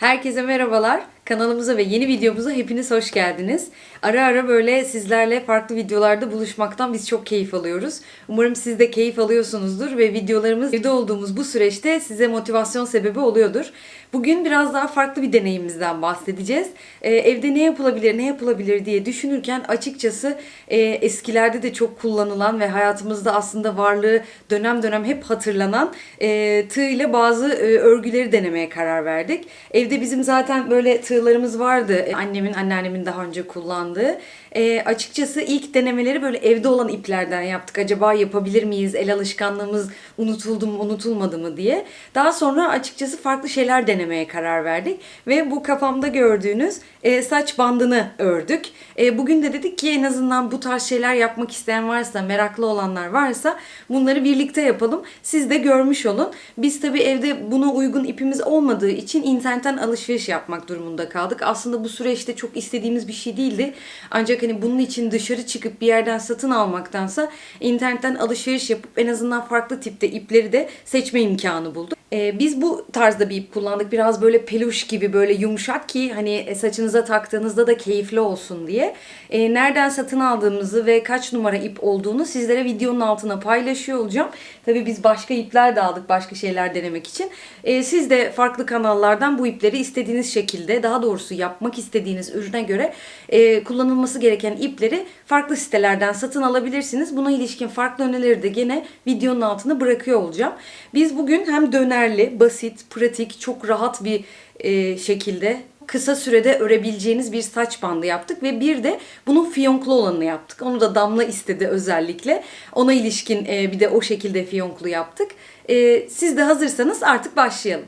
Herkese merhabalar. Kanalımıza ve yeni videomuza hepiniz hoş geldiniz. Ara ara böyle sizlerle farklı videolarda buluşmaktan biz çok keyif alıyoruz. Umarım siz de keyif alıyorsunuzdur ve videolarımız evde olduğumuz bu süreçte size motivasyon sebebi oluyordur. Bugün biraz daha farklı bir deneyimimizden bahsedeceğiz. Ee, evde ne yapılabilir, ne yapılabilir diye düşünürken açıkçası e, eskilerde de çok kullanılan ve hayatımızda aslında varlığı dönem dönem hep hatırlanan e, tığ ile bazı e, örgüleri denemeye karar verdik. Evde bizim zaten böyle tığlarımız vardı. E, Annemin, anneannemin daha önce kullandığı. E, açıkçası ilk denemeleri böyle evde olan iplerden yaptık. Acaba yapabilir miyiz? El alışkanlığımız unutuldu mu, unutulmadı mı diye. Daha sonra açıkçası farklı şeyler denemeye karar verdik. Ve bu kafamda gördüğünüz e, saç bandını ördük. E, bugün de dedik ki en azından bu tarz şeyler yapmak isteyen varsa, meraklı olanlar varsa bunları birlikte yapalım. Siz de görmüş olun. Biz tabii evde buna uygun ipimiz olmadığı için internetten alışveriş yapmak durumunda kaldık. Aslında bu süreçte çok istediğimiz bir şey değildi. Ancak hani bunun için dışarı çıkıp bir yerden satın almaktansa internetten alışveriş yapıp en azından farklı tipte ipleri de seçme imkanı bulduk. Ee, biz bu tarzda bir ip kullandık. Biraz böyle peluş gibi böyle yumuşak ki hani saçınıza taktığınızda da keyifli olsun diye. Ee, nereden satın aldığımızı ve kaç numara ip olduğunu sizlere videonun altına paylaşıyor olacağım. Tabii biz başka ipler de aldık başka şeyler denemek için. Ee, siz de farklı kanallardan bu ipleri istediğiniz şekilde daha doğrusu yapmak istediğiniz ürüne göre e, kullanılması gereken ipleri farklı sitelerden satın alabilirsiniz. Buna ilişkin farklı önerileri de gene videonun altına bırakıyor olacağım. Biz bugün hem dönerli, basit, pratik, çok rahat bir e, şekilde kısa sürede örebileceğiniz bir saç bandı yaptık ve bir de bunun fiyonklu olanını yaptık. Onu da Damla istedi özellikle. Ona ilişkin e, bir de o şekilde fiyonklu yaptık. E, siz de hazırsanız artık başlayalım.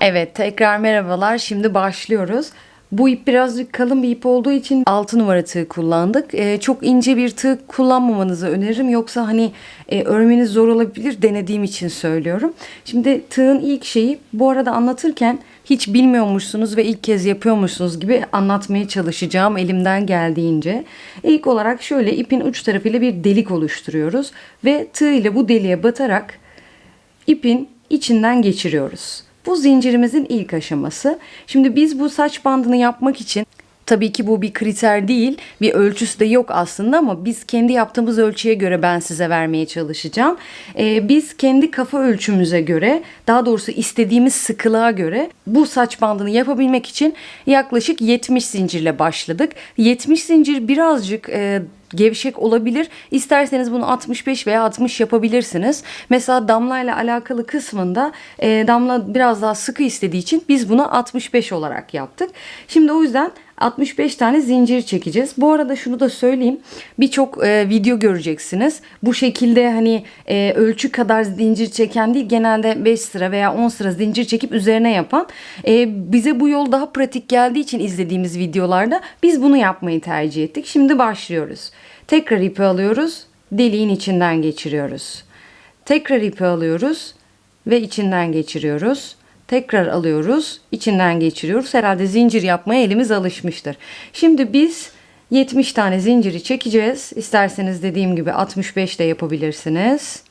Evet tekrar merhabalar. Şimdi başlıyoruz. Bu ip birazcık kalın bir ip olduğu için 6 numara tığ kullandık. Ee, çok ince bir tığ kullanmamanızı öneririm. Yoksa hani e, örmeniz zor olabilir denediğim için söylüyorum. Şimdi tığın ilk şeyi bu arada anlatırken hiç bilmiyormuşsunuz ve ilk kez yapıyormuşsunuz gibi anlatmaya çalışacağım elimden geldiğince. İlk olarak şöyle ipin uç tarafıyla bir delik oluşturuyoruz ve tığ ile bu deliğe batarak ipin içinden geçiriyoruz. Bu zincirimizin ilk aşaması. Şimdi biz bu saç bandını yapmak için Tabii ki bu bir kriter değil, bir ölçüsü de yok aslında ama biz kendi yaptığımız ölçüye göre ben size vermeye çalışacağım. Ee, biz kendi kafa ölçümüze göre, daha doğrusu istediğimiz sıkılığa göre bu saç bandını yapabilmek için yaklaşık 70 zincirle başladık. 70 zincir birazcık e, gevşek olabilir. İsterseniz bunu 65 veya 60 yapabilirsiniz. Mesela damla ile alakalı kısmında e, damla biraz daha sıkı istediği için biz bunu 65 olarak yaptık. Şimdi o yüzden 65 tane zincir çekeceğiz. Bu arada şunu da söyleyeyim. Birçok e, video göreceksiniz. Bu şekilde hani e, ölçü kadar zincir çeken değil genelde 5 sıra veya 10 sıra zincir çekip üzerine yapan. E, bize bu yol daha pratik geldiği için izlediğimiz videolarda biz bunu yapmayı tercih ettik. Şimdi başlıyoruz. Tekrar ipi alıyoruz. Deliğin içinden geçiriyoruz. Tekrar ipi alıyoruz ve içinden geçiriyoruz. Tekrar alıyoruz, içinden geçiriyoruz. Herhalde zincir yapmaya elimiz alışmıştır. Şimdi biz 70 tane zinciri çekeceğiz. İsterseniz dediğim gibi 65 de yapabilirsiniz.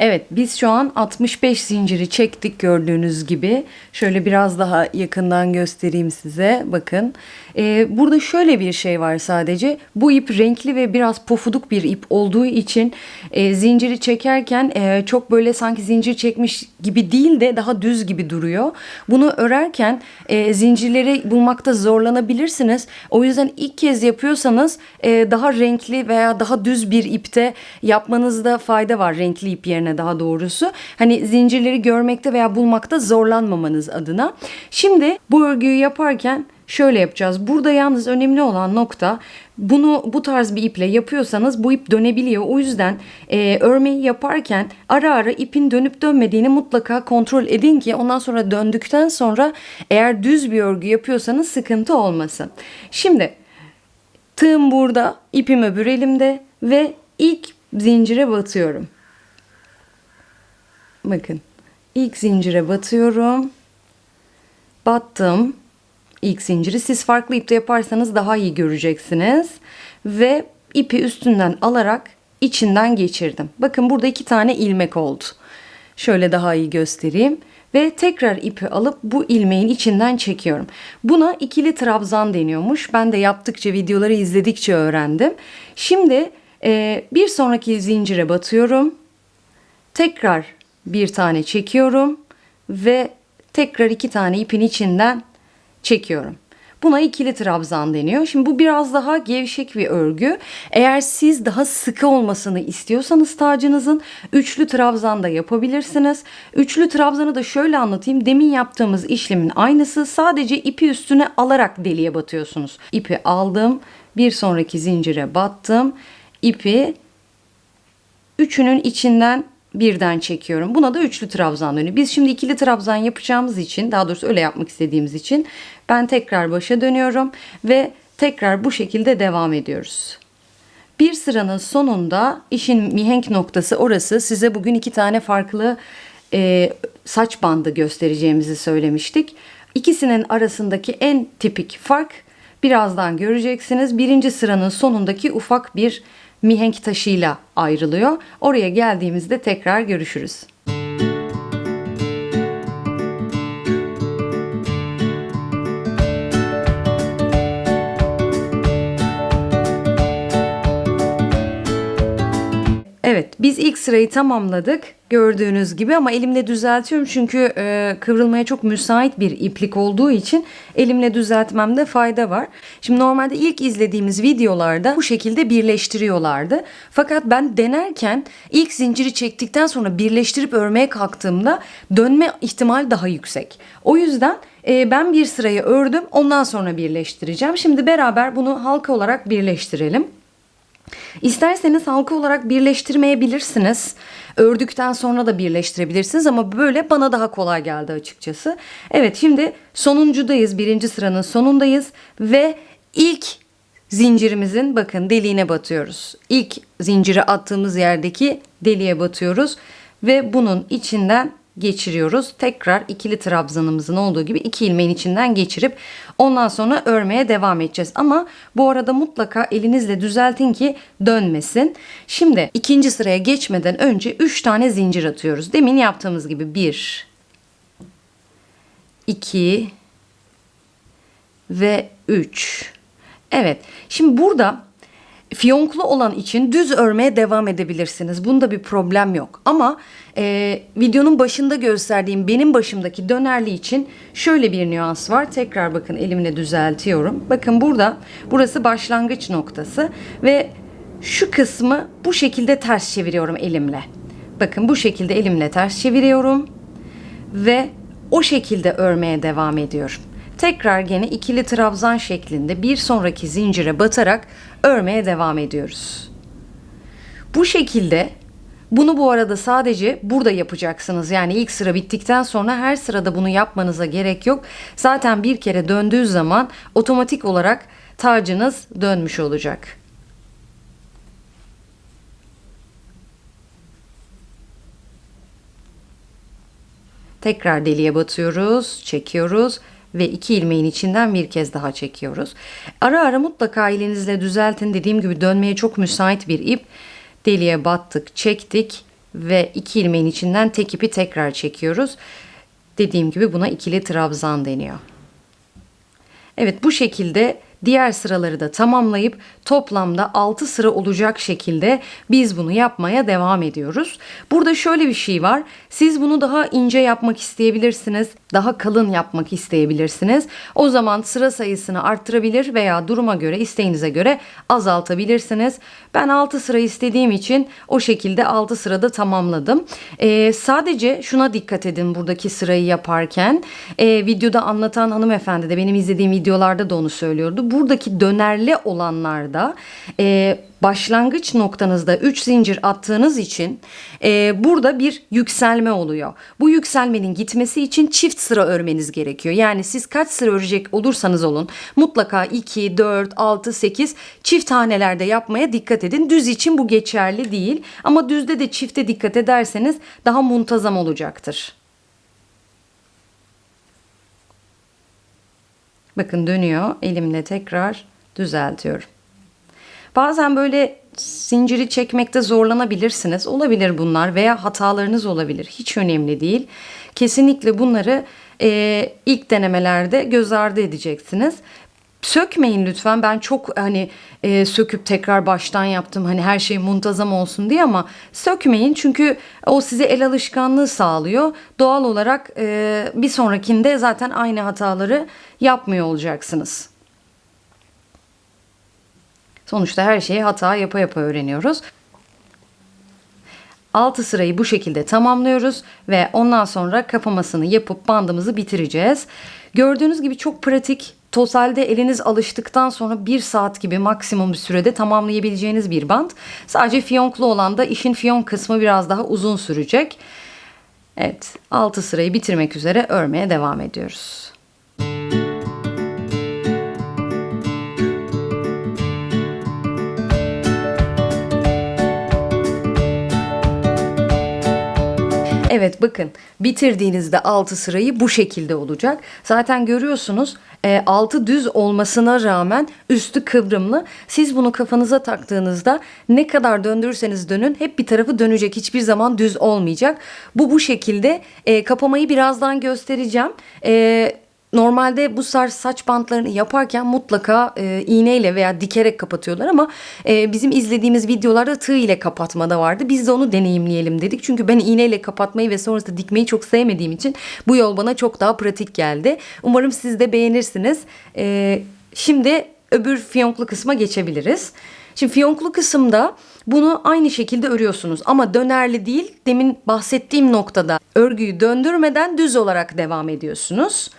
Evet biz şu an 65 zinciri çektik gördüğünüz gibi. Şöyle biraz daha yakından göstereyim size. Bakın. Ee, burada şöyle bir şey var sadece. Bu ip renkli ve biraz pofuduk bir ip olduğu için e, zinciri çekerken e, çok böyle sanki zincir çekmiş gibi değil de daha düz gibi duruyor. Bunu örerken e, zincirleri bulmakta zorlanabilirsiniz. O yüzden ilk kez yapıyorsanız e, daha renkli veya daha düz bir ipte yapmanızda fayda var renkli ip yerine daha doğrusu. Hani zincirleri görmekte veya bulmakta zorlanmamanız adına. Şimdi bu örgüyü yaparken şöyle yapacağız. Burada yalnız önemli olan nokta bunu bu tarz bir iple yapıyorsanız bu ip dönebiliyor. O yüzden e, örmeyi yaparken ara ara ipin dönüp dönmediğini mutlaka kontrol edin ki ondan sonra döndükten sonra eğer düz bir örgü yapıyorsanız sıkıntı olmasın. Şimdi tığım burada, ipim öbür elimde ve ilk zincire batıyorum. Bakın İlk zincire batıyorum. Battım. İlk zinciri siz farklı ipte yaparsanız daha iyi göreceksiniz. Ve ipi üstünden alarak içinden geçirdim. Bakın burada iki tane ilmek oldu. Şöyle daha iyi göstereyim. Ve tekrar ipi alıp bu ilmeğin içinden çekiyorum. Buna ikili trabzan deniyormuş. Ben de yaptıkça videoları izledikçe öğrendim. Şimdi e, bir sonraki zincire batıyorum. Tekrar bir tane çekiyorum ve tekrar iki tane ipin içinden çekiyorum. Buna ikili trabzan deniyor. Şimdi bu biraz daha gevşek bir örgü. Eğer siz daha sıkı olmasını istiyorsanız tacınızın üçlü trabzan da yapabilirsiniz. Üçlü trabzanı da şöyle anlatayım. Demin yaptığımız işlemin aynısı. Sadece ipi üstüne alarak deliğe batıyorsunuz. İpi aldım. Bir sonraki zincire battım. İpi üçünün içinden birden çekiyorum. Buna da üçlü trabzan dönüyor. Biz şimdi ikili trabzan yapacağımız için daha doğrusu öyle yapmak istediğimiz için ben tekrar başa dönüyorum ve tekrar bu şekilde devam ediyoruz. Bir sıranın sonunda işin mihenk noktası orası. Size bugün iki tane farklı e, saç bandı göstereceğimizi söylemiştik. İkisinin arasındaki en tipik fark birazdan göreceksiniz. Birinci sıranın sonundaki ufak bir mihenk taşıyla ayrılıyor. Oraya geldiğimizde tekrar görüşürüz. Biz ilk sırayı tamamladık gördüğünüz gibi ama elimle düzeltiyorum çünkü e, kıvrılmaya çok müsait bir iplik olduğu için elimle düzeltmemde fayda var. Şimdi normalde ilk izlediğimiz videolarda bu şekilde birleştiriyorlardı. Fakat ben denerken ilk zinciri çektikten sonra birleştirip örmeye kalktığımda dönme ihtimal daha yüksek. O yüzden e, ben bir sırayı ördüm ondan sonra birleştireceğim. Şimdi beraber bunu halka olarak birleştirelim. İsterseniz halka olarak birleştirmeyebilirsiniz. Ördükten sonra da birleştirebilirsiniz ama böyle bana daha kolay geldi açıkçası. Evet şimdi sonuncudayız. Birinci sıranın sonundayız ve ilk zincirimizin bakın deliğine batıyoruz. İlk zinciri attığımız yerdeki deliğe batıyoruz ve bunun içinden geçiriyoruz. Tekrar ikili trabzanımızın olduğu gibi iki ilmeğin içinden geçirip ondan sonra örmeye devam edeceğiz. Ama bu arada mutlaka elinizle düzeltin ki dönmesin. Şimdi ikinci sıraya geçmeden önce 3 tane zincir atıyoruz. Demin yaptığımız gibi 1 2 ve 3. Evet. Şimdi burada fiyonklu olan için düz örmeye devam edebilirsiniz. Bunda bir problem yok. Ama e, videonun başında gösterdiğim benim başımdaki dönerli için şöyle bir nüans var. Tekrar bakın elimle düzeltiyorum. Bakın burada burası başlangıç noktası ve şu kısmı bu şekilde ters çeviriyorum elimle. Bakın bu şekilde elimle ters çeviriyorum ve o şekilde örmeye devam ediyorum. Tekrar gene ikili trabzan şeklinde bir sonraki zincire batarak örmeye devam ediyoruz. Bu şekilde bunu bu arada sadece burada yapacaksınız. Yani ilk sıra bittikten sonra her sırada bunu yapmanıza gerek yok. Zaten bir kere döndüğü zaman otomatik olarak tacınız dönmüş olacak. Tekrar deliğe batıyoruz, çekiyoruz ve iki ilmeğin içinden bir kez daha çekiyoruz. Ara ara mutlaka elinizle düzeltin. Dediğim gibi dönmeye çok müsait bir ip. Deliğe battık, çektik ve iki ilmeğin içinden tek ipi tekrar çekiyoruz. Dediğim gibi buna ikili trabzan deniyor. Evet bu şekilde diğer sıraları da tamamlayıp toplamda 6 sıra olacak şekilde biz bunu yapmaya devam ediyoruz. Burada şöyle bir şey var. Siz bunu daha ince yapmak isteyebilirsiniz. Daha kalın yapmak isteyebilirsiniz. O zaman sıra sayısını arttırabilir veya duruma göre isteğinize göre azaltabilirsiniz. Ben 6 sıra istediğim için o şekilde 6 sırada tamamladım. Ee, sadece şuna dikkat edin buradaki sırayı yaparken. Ee, videoda anlatan hanımefendi de benim izlediğim videolarda da onu söylüyordu. Buradaki dönerli olanlarda e, başlangıç noktanızda 3 zincir attığınız için e, burada bir yükselme oluyor. Bu yükselmenin gitmesi için çift sıra örmeniz gerekiyor. Yani siz kaç sıra örecek olursanız olun mutlaka 2, 4, 6, 8 çift tanelerde yapmaya dikkat edin. Düz için bu geçerli değil ama düzde de çifte dikkat ederseniz daha muntazam olacaktır. Bakın dönüyor. Elimle tekrar düzeltiyorum. Bazen böyle zinciri çekmekte zorlanabilirsiniz. Olabilir bunlar veya hatalarınız olabilir. Hiç önemli değil. Kesinlikle bunları e, ilk denemelerde göz ardı edeceksiniz. Sökmeyin lütfen. Ben çok hani e, söküp tekrar baştan yaptım. Hani her şey muntazam olsun diye ama sökmeyin çünkü o size el alışkanlığı sağlıyor. Doğal olarak e, bir sonrakinde zaten aynı hataları yapmıyor olacaksınız. Sonuçta her şeyi hata yapa yapa öğreniyoruz. 6 sırayı bu şekilde tamamlıyoruz ve ondan sonra kapamasını yapıp bandımızı bitireceğiz. Gördüğünüz gibi çok pratik. Totalde eliniz alıştıktan sonra 1 saat gibi maksimum bir sürede tamamlayabileceğiniz bir band. Sadece fiyonklu olan da işin fiyonk kısmı biraz daha uzun sürecek. Evet 6 sırayı bitirmek üzere örmeye devam ediyoruz. Evet bakın bitirdiğinizde 6 sırayı bu şekilde olacak. Zaten görüyorsunuz e, altı düz olmasına rağmen üstü kıvrımlı. Siz bunu kafanıza taktığınızda ne kadar döndürürseniz dönün hep bir tarafı dönecek. Hiçbir zaman düz olmayacak. Bu bu şekilde e, kapamayı birazdan göstereceğim. E, Normalde bu tarz saç bantlarını yaparken mutlaka e, iğneyle veya dikerek kapatıyorlar ama e, bizim izlediğimiz videolarda tığ ile kapatma da vardı. Biz de onu deneyimleyelim dedik. Çünkü ben iğneyle kapatmayı ve sonrasında dikmeyi çok sevmediğim için bu yol bana çok daha pratik geldi. Umarım siz de beğenirsiniz. E, şimdi öbür fiyonklu kısma geçebiliriz. Şimdi fiyonklu kısımda bunu aynı şekilde örüyorsunuz ama dönerli değil demin bahsettiğim noktada örgüyü döndürmeden düz olarak devam ediyorsunuz.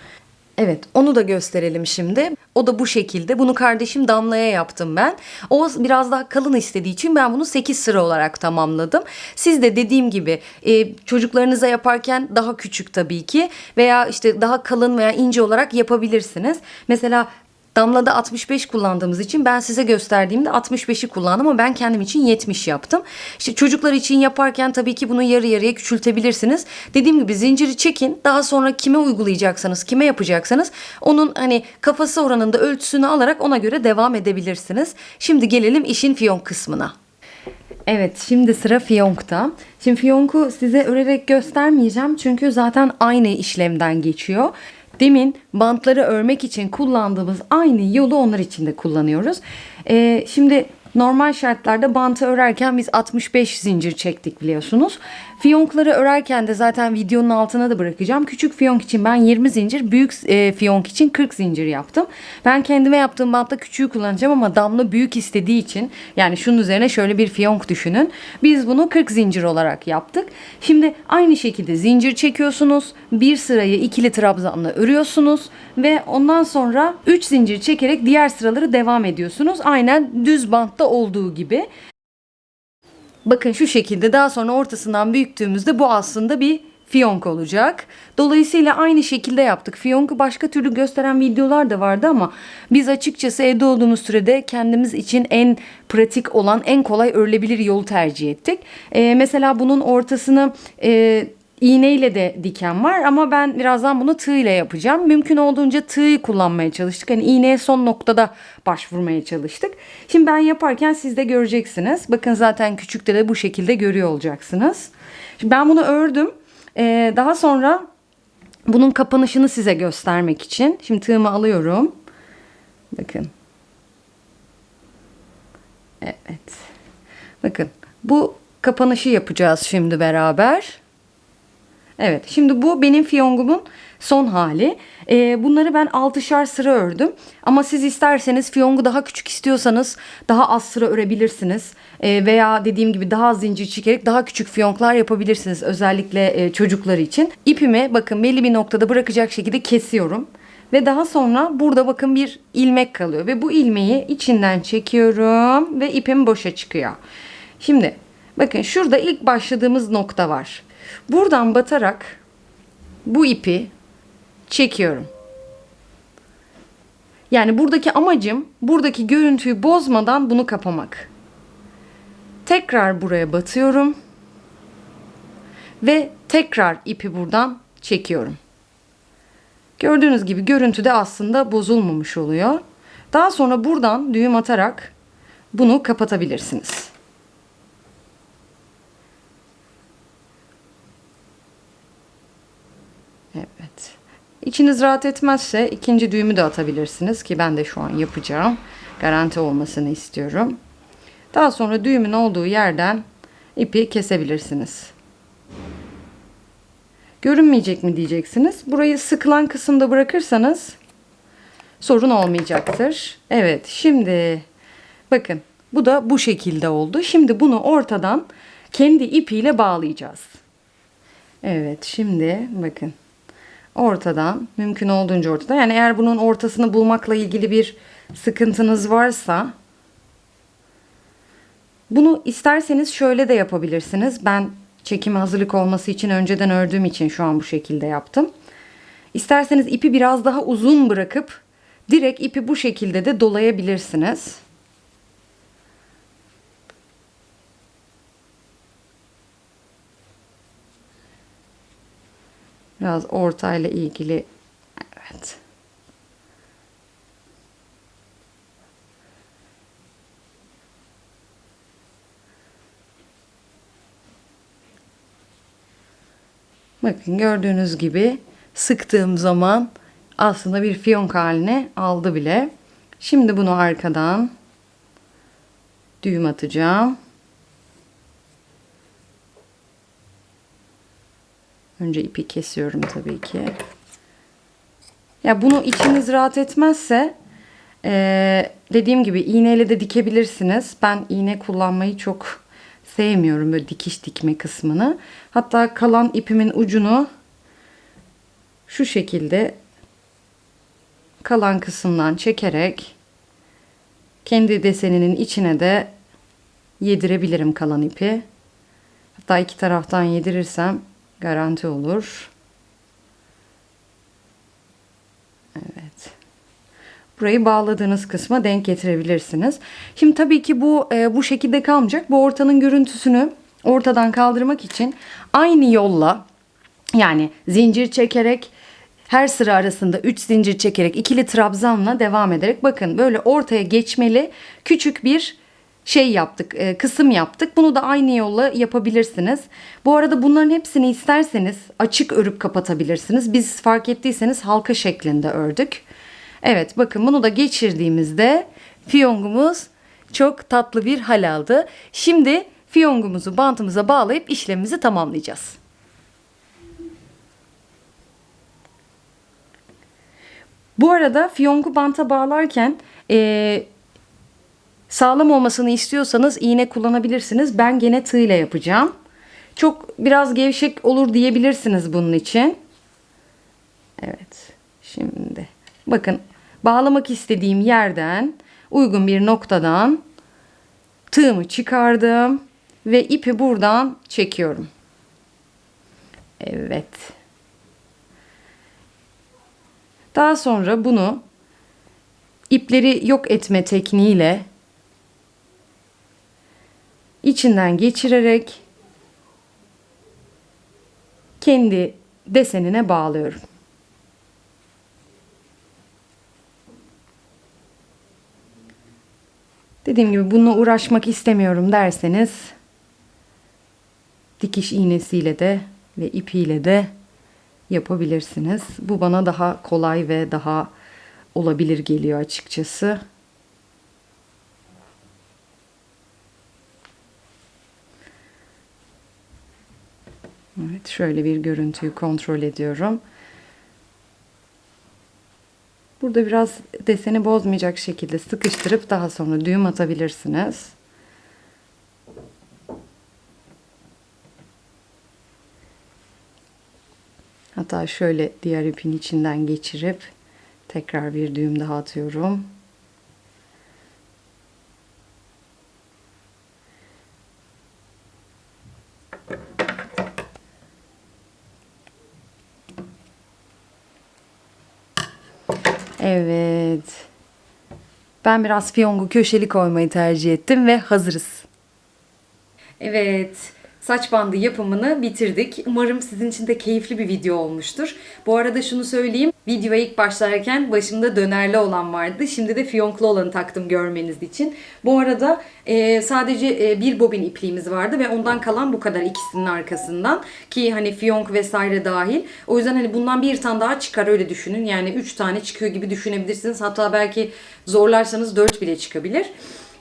Evet onu da gösterelim şimdi. O da bu şekilde. Bunu kardeşim Damla'ya yaptım ben. O biraz daha kalın istediği için ben bunu 8 sıra olarak tamamladım. Siz de dediğim gibi e, çocuklarınıza yaparken daha küçük tabii ki veya işte daha kalın veya ince olarak yapabilirsiniz. Mesela Damlada 65 kullandığımız için ben size gösterdiğimde 65'i kullandım ama ben kendim için 70 yaptım. İşte çocuklar için yaparken tabii ki bunu yarı yarıya küçültebilirsiniz. Dediğim gibi zinciri çekin. Daha sonra kime uygulayacaksanız, kime yapacaksanız onun hani kafası oranında ölçüsünü alarak ona göre devam edebilirsiniz. Şimdi gelelim işin fiyonk kısmına. Evet şimdi sıra fiyonkta. Şimdi fiyonku size örerek göstermeyeceğim çünkü zaten aynı işlemden geçiyor. Demin bantları örmek için kullandığımız aynı yolu onlar için de kullanıyoruz. Ee, şimdi normal şartlarda bantı örerken biz 65 zincir çektik biliyorsunuz. Fiyonkları örerken de zaten videonun altına da bırakacağım. Küçük fiyonk için ben 20 zincir, büyük e, fiyonk için 40 zincir yaptım. Ben kendime yaptığım bantta küçüğü kullanacağım ama damla büyük istediği için yani şunun üzerine şöyle bir fiyonk düşünün. Biz bunu 40 zincir olarak yaptık. Şimdi aynı şekilde zincir çekiyorsunuz. Bir sırayı ikili trabzanla örüyorsunuz ve ondan sonra 3 zincir çekerek diğer sıraları devam ediyorsunuz. Aynen düz bantta olduğu gibi. Bakın şu şekilde daha sonra ortasından büyüttüğümüzde bu aslında bir fiyonk olacak. Dolayısıyla aynı şekilde yaptık. Fiyonku başka türlü gösteren videolar da vardı ama biz açıkçası evde olduğumuz sürede kendimiz için en pratik olan, en kolay örülebilir yolu tercih ettik. Ee, mesela bunun ortasını e, iğneyle de diken var ama ben birazdan bunu tığ ile yapacağım. Mümkün olduğunca tığı kullanmaya çalıştık. Hani iğneye son noktada başvurmaya çalıştık. Şimdi ben yaparken siz de göreceksiniz. Bakın zaten küçükte de bu şekilde görüyor olacaksınız. Şimdi ben bunu ördüm. Ee, daha sonra bunun kapanışını size göstermek için. Şimdi tığımı alıyorum. Bakın. Evet. Bakın bu kapanışı yapacağız şimdi beraber. Evet şimdi bu benim fiyongumun son hali. Ee, bunları ben 6'şar sıra ördüm. Ama siz isterseniz fiyongu daha küçük istiyorsanız daha az sıra örebilirsiniz. Ee, veya dediğim gibi daha az zincir çekerek daha küçük fiyonklar yapabilirsiniz. Özellikle e, çocuklar için. İpimi bakın belli bir noktada bırakacak şekilde kesiyorum. Ve daha sonra burada bakın bir ilmek kalıyor. Ve bu ilmeği içinden çekiyorum ve ipim boşa çıkıyor. Şimdi bakın şurada ilk başladığımız nokta var. Buradan batarak bu ipi çekiyorum. Yani buradaki amacım buradaki görüntüyü bozmadan bunu kapamak. Tekrar buraya batıyorum. Ve tekrar ipi buradan çekiyorum. Gördüğünüz gibi görüntü de aslında bozulmamış oluyor. Daha sonra buradan düğüm atarak bunu kapatabilirsiniz. Evet. İçiniz rahat etmezse ikinci düğümü de atabilirsiniz ki ben de şu an yapacağım. Garanti olmasını istiyorum. Daha sonra düğümün olduğu yerden ipi kesebilirsiniz. Görünmeyecek mi diyeceksiniz. Burayı sıkılan kısımda bırakırsanız sorun olmayacaktır. Evet şimdi bakın bu da bu şekilde oldu. Şimdi bunu ortadan kendi ipiyle bağlayacağız. Evet şimdi bakın ortadan mümkün olduğunca ortadan yani eğer bunun ortasını bulmakla ilgili bir sıkıntınız varsa bunu isterseniz şöyle de yapabilirsiniz. Ben çekime hazırlık olması için önceden ördüğüm için şu an bu şekilde yaptım. İsterseniz ipi biraz daha uzun bırakıp direkt ipi bu şekilde de dolayabilirsiniz. Biraz ortayla ilgili evet. Bakın gördüğünüz gibi sıktığım zaman aslında bir fiyonk haline aldı bile. Şimdi bunu arkadan düğüm atacağım. Önce ipi kesiyorum tabii ki. Ya bunu içiniz rahat etmezse ee, dediğim gibi iğneyle de dikebilirsiniz. Ben iğne kullanmayı çok sevmiyorum böyle dikiş dikme kısmını. Hatta kalan ipimin ucunu şu şekilde kalan kısımdan çekerek kendi deseninin içine de yedirebilirim kalan ipi. Hatta iki taraftan yedirirsem garanti olur. Evet. Burayı bağladığınız kısma denk getirebilirsiniz. Şimdi tabii ki bu e, bu şekilde kalmayacak. Bu ortanın görüntüsünü ortadan kaldırmak için aynı yolla yani zincir çekerek her sıra arasında 3 zincir çekerek ikili trabzanla devam ederek bakın böyle ortaya geçmeli küçük bir şey yaptık, e, kısım yaptık. Bunu da aynı yolla yapabilirsiniz. Bu arada bunların hepsini isterseniz açık örüp kapatabilirsiniz. Biz fark ettiyseniz halka şeklinde ördük. Evet bakın bunu da geçirdiğimizde fiyongumuz çok tatlı bir hal aldı. Şimdi fiyongumuzu bantımıza bağlayıp işlemimizi tamamlayacağız. Bu arada fiyongu banta bağlarken e, sağlam olmasını istiyorsanız iğne kullanabilirsiniz. Ben gene tığ ile yapacağım. Çok biraz gevşek olur diyebilirsiniz bunun için. Evet. Şimdi bakın bağlamak istediğim yerden uygun bir noktadan tığımı çıkardım ve ipi buradan çekiyorum. Evet. Daha sonra bunu ipleri yok etme tekniğiyle içinden geçirerek kendi desenine bağlıyorum. Dediğim gibi bununla uğraşmak istemiyorum derseniz dikiş iğnesiyle de ve ipiyle de yapabilirsiniz. Bu bana daha kolay ve daha olabilir geliyor açıkçası. Evet, şöyle bir görüntüyü kontrol ediyorum. Burada biraz deseni bozmayacak şekilde sıkıştırıp daha sonra düğüm atabilirsiniz. Hatta şöyle diğer ipin içinden geçirip tekrar bir düğüm daha atıyorum. Evet. Ben biraz fiyongu köşeli koymayı tercih ettim ve hazırız. Evet. Saç bandı yapımını bitirdik. Umarım sizin için de keyifli bir video olmuştur. Bu arada şunu söyleyeyim. Videoya ilk başlarken başımda dönerli olan vardı. Şimdi de fiyonklu olanı taktım görmeniz için. Bu arada e, sadece e, bir bobin ipliğimiz vardı ve ondan kalan bu kadar ikisinin arkasından. Ki hani fiyonk vesaire dahil. O yüzden hani bundan bir tane daha çıkar öyle düşünün. Yani 3 tane çıkıyor gibi düşünebilirsiniz. Hatta belki zorlarsanız 4 bile çıkabilir.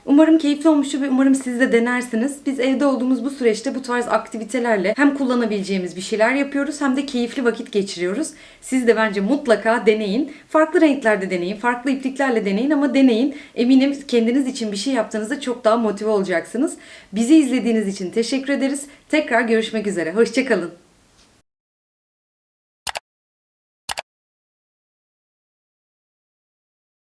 Umarım keyifli olmuştur ve umarım siz de denersiniz. Biz evde olduğumuz bu süreçte bu tarz aktivitelerle hem kullanabileceğimiz bir şeyler yapıyoruz hem de keyifli vakit geçiriyoruz. Siz de bence mutlaka deneyin. Farklı renklerde deneyin, farklı ipliklerle deneyin ama deneyin. Eminim kendiniz için bir şey yaptığınızda çok daha motive olacaksınız. Bizi izlediğiniz için teşekkür ederiz. Tekrar görüşmek üzere. Hoşçakalın.